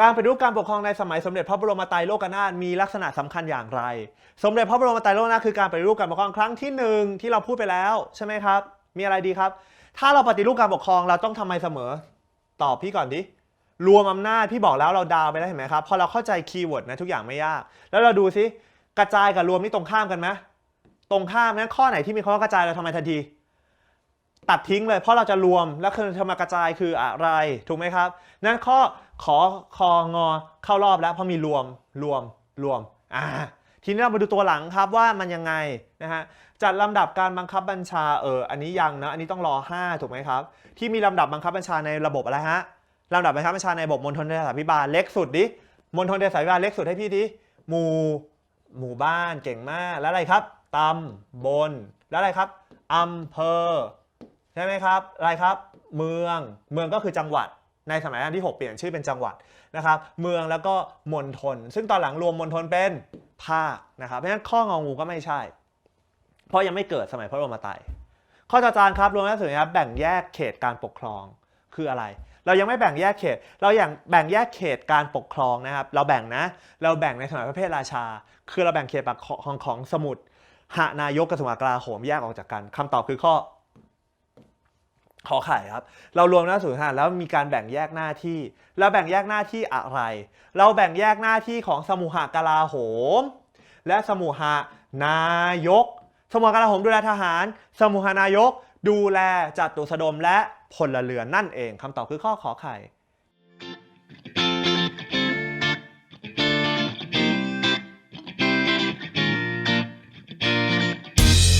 การปฏิรูปการปกครองในสมัยสมเด็จพระบรมไตรโลกนาถมีลักษณะสำคัญอย่างไร สมเด็จพระบรมไตรโลกนาถคือการปฏิรูปการปกครองครั้งที่หนึ่งที่เราพูดไปแล้วใช่ไหมครับ มีอะไรดีครับ ถ้าเราปฏิรูปการปกครองเราต้องทำไมเสมอ ตอบพี่ก่อนดิรวมอำนาจพี่บอกแล้วเราดาวไปแล้วเห็นไหมครับพอเราเข้าใจคีย์เวิร์ดนะทุกอย่างไม่ยาก แล้วเราดูซิกระจายกับรวมนี่ตรงข้ามกันไหมตรงข้ามนั้นข้อไหนที่มีคำว่ากระจายเราทำไมทันที ตัดทิ้งเลยเพราะเราจะรวมแล้วคือธรรมากระจายคืออะไรถูกไหมครับ นั้นข้อขอคองอเข้ารอบแล้วเพราะมีรวมรวมรวมอ่าทีนี้เรามาดูตัวหลังครับว่ามันยังไงนะฮะจัดลำดับการบังคับบัญชาเอออันนี้ยังนะอันนี้ต้องรอ 5 ถูกไหมครับ ที่มีลำดับบังคับบัญชาในระบบอะไรฮะลำดับบังคับบัญชาในระบบมณฑลเทศพิบาลเล็กสุดดิมณฑลเทศพิบาลเล็กสุดให้พี่ดิหมู่หมู่บ้านเก่งมากแล้วอะไรครับตำบลแล้วอะไรครับอำเภอ ช่ไหมครับอะไรครับ เมือง เมืองก็คือจังหวัด ในสมัยรัชกาลที่ 6 เปลี่ยนชื่อเป็นจังหวัดนะครับ เมืองแล้วก็มณฑล ซึ่งตอนหลังรวมมณฑลเป็นภาคนะครับ เพราะฉะนั้นข้ององูก็ไม่ใช่ เพราะยังไม่เกิดสมัยพระบรมไตรข้อจอจานครับ รวมแล้วสุดนะครับ แบ่งแยกเขตการปกครองคืออะไร เรายังไม่แบ่งแยกเขต เราอย่างแบ่งแยกเขตการปกครองนะครับ เราแบ่งนะ เราแบ่งในสมัยพระเพทราชา คือเราแบ่งเขตปกครองของสมุทรหานายกกระทรวงกลาโหมแยกออกจากกันคำตอบคือข้อ ขอไข่ครับ เรารวมหน้าศูนย์ทหารแล้วมีการแบ่งแยกหน้าที่เราแบ่งแยกหน้าที่อะไร เราแบ่งแยกหน้าที่ของสมุหกลาโหม และสมุหานายก สมุหกลาโหมดูแลทหาร สมุหานายก ดูแลจัตุสดมและพลเรือนนั่นเองคำตอบคือข้อขอไข่